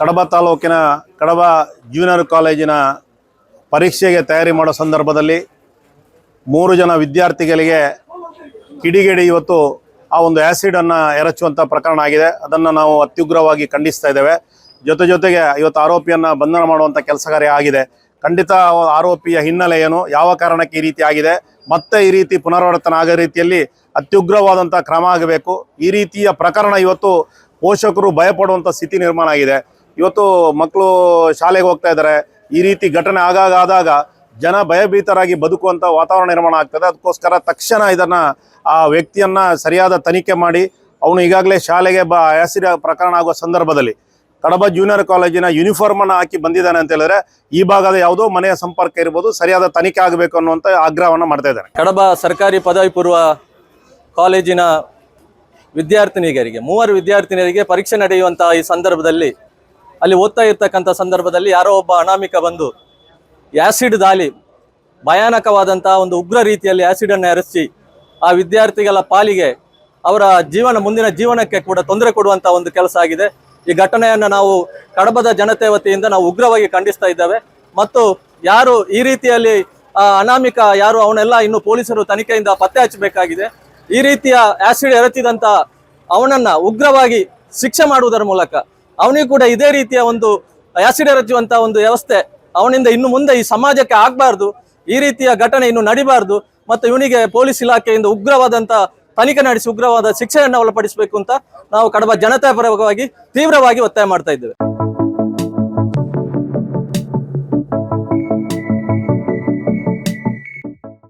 ಕಡಬ ತಾಲೂಕಿನ ಕಡಬ ಜೂನಿಯರ್ ಕಾಲೇಜಿನ ಪರೀಕ್ಷೆಗೆ ತಯಾರಿ ಮಾಡೋ ಸಂದರ್ಭದಲ್ಲಿ ಮೂರು ಜನ ವಿದ್ಯಾರ್ಥಿಗಳಿಗೆ ಕಿಡಿಗೇಡಿ ಇವತ್ತು ಆ ಒಂದು ಆ್ಯಸಿಡನ್ನು ಎರಚುವಂಥ ಪ್ರಕರಣ ಆಗಿದೆ. ಅದನ್ನು ನಾವು ಅತ್ಯುಗ್ರವಾಗಿ ಖಂಡಿಸ್ತಾ ಇದ್ದೇವೆ. ಜೊತೆ ಜೊತೆಗೆ ಇವತ್ತು ಆರೋಪಿಯನ್ನು ಬಂಧನ ಮಾಡುವಂಥ ಕೆಲಸ ಕಾರ್ಯ ಆಗಿದೆ. ಖಂಡಿತ ಆರೋಪಿಯ ಹಿನ್ನೆಲೆ ಏನು, ಯಾವ ಕಾರಣಕ್ಕೆ ಈ ರೀತಿ ಆಗಿದೆ, ಮತ್ತೆ ಈ ರೀತಿ ಪುನರಾವರ್ತನೆ ಆಗೋ ರೀತಿಯಲ್ಲಿ ಅತ್ಯುಗ್ರವಾದಂಥ ಕ್ರಮ ಆಗಬೇಕು. ಈ ರೀತಿಯ ಪ್ರಕರಣ ಇವತ್ತು ಪೋಷಕರು ಭಯಪಡುವಂಥ ಸ್ಥಿತಿ ನಿರ್ಮಾಣ ಆಗಿದೆ. ಇವತ್ತು ಮಕ್ಕಳು ಶಾಲೆಗೆ ಹೋಗ್ತಾ ಇದ್ದಾರೆ. ಈ ರೀತಿ ಘಟನೆ ಆಗಾಗ ಆದಾಗ ಜನ ಭಯಭೀತರಾಗಿ ಬದುಕುವಂಥ ವಾತಾವರಣ ನಿರ್ಮಾಣ ಆಗ್ತದೆ. ಅದಕ್ಕೋಸ್ಕರ ತಕ್ಷಣ ಇದನ್ನು ಆ ವ್ಯಕ್ತಿಯನ್ನು ಸರಿಯಾದ ತನಿಖೆ ಮಾಡಿ ಅವನು ಈಗಾಗಲೇ ಶಾಲೆಗೆ ಬ ಹೆಸರಿ ಪ್ರಕರಣ ಆಗುವ ಸಂದರ್ಭದಲ್ಲಿ ಕಡಬ ಜೂನಿಯರ್ ಕಾಲೇಜಿನ ಯೂನಿಫಾರ್ಮನ್ನು ಹಾಕಿ ಬಂದಿದ್ದಾನೆ ಅಂತ ಹೇಳಿದ್ರೆ ಈ ಭಾಗದ ಯಾವುದೋ ಮನೆಯ ಸಂಪರ್ಕ ಇರ್ಬೋದು, ಸರಿಯಾದ ತನಿಖೆ ಆಗಬೇಕು ಅನ್ನುವಂಥ ಆಗ್ರಹವನ್ನು ಮಾಡ್ತಾ ಇದ್ದಾರೆ. ಕಡಬ ಸರ್ಕಾರಿ ಪದವಿ ಪೂರ್ವ ಕಾಲೇಜಿನ ವಿದ್ಯಾರ್ಥಿನಿಯರಿಗೆ, ಮೂವರು ವಿದ್ಯಾರ್ಥಿನಿಯರಿಗೆ ಪರೀಕ್ಷೆ ನಡೆಯುವಂತಹ ಈ ಸಂದರ್ಭದಲ್ಲಿ ಅಲ್ಲಿ ಓದ್ತಾ ಇರ್ತಕ್ಕಂಥ ಸಂದರ್ಭದಲ್ಲಿ ಯಾರೋ ಒಬ್ಬ ಅನಾಮಿಕ ಬಂದು ಆ್ಯಸಿಡ್ ದಾಳಿ, ಭಯಾನಕವಾದಂತಹ ಒಂದು ಉಗ್ರ ರೀತಿಯಲ್ಲಿ ಆ್ಯಸಿಡನ್ನು ಎರಚಿ ಆ ವಿದ್ಯಾರ್ಥಿಗಳ ಪಾಲಿಗೆ ಅವರ ಜೀವನ, ಮುಂದಿನ ಜೀವನಕ್ಕೆ ಕೂಡ ತೊಂದರೆ ಕೊಡುವಂತಹ ಒಂದು ಕೆಲಸ ಆಗಿದೆ. ಈ ಘಟನೆಯನ್ನು ನಾವು ಕಡಬದ ಜನತೆ ವತಿಯಿಂದ ನಾವು ಉಗ್ರವಾಗಿ ಖಂಡಿಸ್ತಾ ಇದ್ದೇವೆ. ಮತ್ತು ಯಾರು ಈ ರೀತಿಯಲ್ಲಿ ಅನಾಮಿಕ ಯಾರು ಅವನೆಲ್ಲ ಇನ್ನು ಪೊಲೀಸರು ತನಿಖೆಯಿಂದ ಪತ್ತೆ ಹಚ್ಚಬೇಕಾಗಿದೆ. ಈ ರೀತಿಯ ಆ್ಯಸಿಡ್ ಎರಚಿದಂಥ ಅವನನ್ನ ಉಗ್ರವಾಗಿ ಶಿಕ್ಷೆ ಮಾಡುವುದರ ಮೂಲಕ ಅವನಿಗೂ ಕೂಡ ಇದೇ ರೀತಿಯ ಒಂದು ಆಸಿಡ್ ಎರಚುವಂತ ಒಂದು ವ್ಯವಸ್ಥೆ. ಅವನಿಂದ ಇನ್ನು ಮುಂದೆ ಈ ಸಮಾಜಕ್ಕೆ ಆಗಬಾರ್ದು, ಈ ರೀತಿಯ ಘಟನೆ ಇನ್ನು ನಡಿಬಾರ್ದು ಮತ್ತು ಇವನಿಗೆ ಪೊಲೀಸ್ ಇಲಾಖೆಯಿಂದ ಉಗ್ರವಾದಂತ ತನಿಖೆ ನಡೆಸಿ ಉಗ್ರವಾದ ಶಿಕ್ಷೆಯನ್ನು ಒಳಪಡಿಸಬೇಕು ಅಂತ ನಾವು ಕಡಬ ಜನತಾ ಪರವಾಗಿ ತೀವ್ರವಾಗಿ ಒತ್ತಾಯ ಮಾಡ್ತಾ ಇದ್ದೇವೆ.